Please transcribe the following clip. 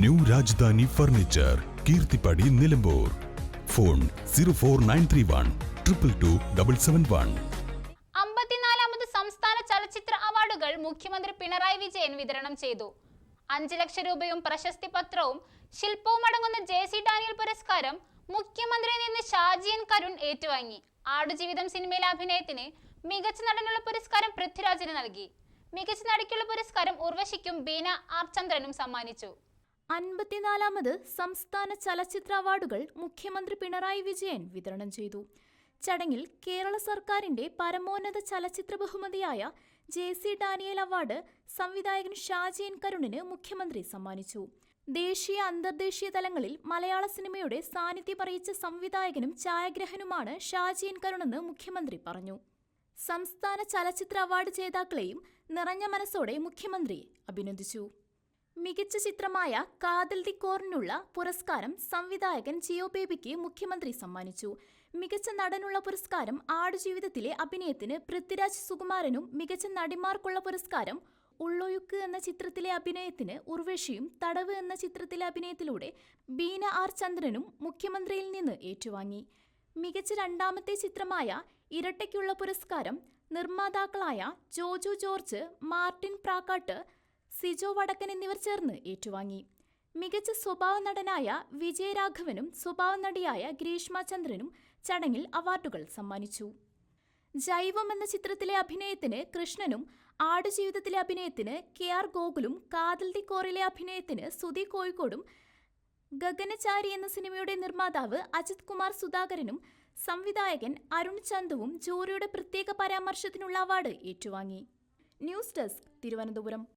New Rajadhani furniture Keerthippadi Nilambur. Phone zero four nine three one triple two double seven one. അമ്പത്തിനാലാമത് സംസ്ഥാന ചലച്ചിത്ര അവാർഡുകൾ മുഖ്യമന്ത്രി പിണറായി വിജയൻ വിതരണം ചെയ്തു. അഞ്ച് ലക്ഷം രൂപയും പ്രശസ്തി പത്രവും ശില്പവും അടങ്ങുന്ന ജെ സി ഡാനിയൽ പുരസ്കാരം മുഖ്യമന്ത്രിയിൽ നിന്ന് ഷാജിയൻ കരുൺ ഏറ്റുവാങ്ങി. ആടുജീവിതം സിനിമയിലെ അഭിനയത്തിന് മികച്ച നടനുള്ള പുരസ്കാരം പൃഥ്വിരാജിന് നൽകി. മികച്ച നടിക്കുള്ള പുരസ്കാരം ഉർവശിക്കും ബീന ആർ ചന്ദ്രനും സമ്മാനിച്ചു. അൻപത്തിനാലാമത് സംസ്ഥാന ചലച്ചിത്ര അവാർഡുകൾ മുഖ്യമന്ത്രി പിണറായി വിജയൻ വിതരണം ചെയ്തു. ചടങ്ങിൽ കേരള സർക്കാരിന്റെ പരമോന്നത ചലച്ചിത്ര ബഹുമതിയായ ജെ സി ഡാനിയൽ അവാർഡ് സംവിധായകൻ ഷാജി എൻ കരുണിന് മുഖ്യമന്ത്രി സമ്മാനിച്ചു. ദേശീയ അന്തർദേശീയ തലങ്ങളിൽ മലയാള സിനിമയുടെ സാന്നിധ്യം അറിയിച്ച സംവിധായകനും ഛായാഗ്രഹനുമാണ് ഷാജി എൻ കരുണെന്ന് മുഖ്യമന്ത്രി പറഞ്ഞു. സംസ്ഥാന ചലച്ചിത്ര അവാർഡ് ജേതാക്കളെയും നിറഞ്ഞ മനസ്സോടെ മുഖ്യമന്ത്രി അഭിനന്ദിച്ചു. മികച്ച ചിത്രമായ കാതൽ ദി കോറിനുള്ള പുരസ്കാരം സംവിധായകൻ ജിയോ ബേബിക്ക് മുഖ്യമന്ത്രി സമ്മാനിച്ചു. മികച്ച നടനുള്ള പുരസ്കാരം ആടുജീവിതത്തിലെ അഭിനയത്തിന് പൃഥ്വിരാജ് സുകുമാരനും മികച്ച നടിമാർക്കുള്ള പുരസ്കാരം ഉള്ളൊയുക്ക് എന്ന ചിത്രത്തിലെ അഭിനയത്തിന് ഉർവശിയും തടവ് എന്ന ചിത്രത്തിലെ അഭിനയത്തിലൂടെ ബീന ആർ ചന്ദ്രനും മുഖ്യമന്ത്രിയിൽ നിന്ന് ഏറ്റുവാങ്ങി. മികച്ച രണ്ടാമത്തെ ചിത്രമായ ഇരട്ടയ്ക്കുള്ള പുരസ്കാരം നിർമ്മാതാക്കളായ ജോജു ജോർജ് മാർട്ടിൻ പ്രാക്കാട്ട് സിജോ വടക്കൻ എന്നിവർ ചേർന്ന് ഏറ്റുവാങ്ങി. മികച്ച സ്വഭാവ നടനായ വിജയരാഘവനും സ്വഭാവ നടിയായ ഗ്രീഷ്മ ചന്ദ്രനും ചടങ്ങിൽ അവാർഡുകൾ സമ്മാനിച്ചു. ജൈവം എന്ന ചിത്രത്തിലെ അഭിനയത്തിന് കൃഷ്ണനും ആടുജീവിതത്തിലെ അഭിനയത്തിന് കെ ആർ ഗോകുലും കാതൽ ദി കോറിലെ അഭിനയത്തിന് സുധി കോഴിക്കോടും ഗഗനചാരി എന്ന സിനിമയുടെ നിർമ്മാതാവ് അജിത് കുമാർ സുധാകരനും സംവിധായകൻ അരുൺ ചന്തുവും ജൂറിയുടെ പ്രത്യേക പരാമർശത്തിനുള്ള അവാർഡ് ഏറ്റുവാങ്ങി. News desk Thiruvananthapuram.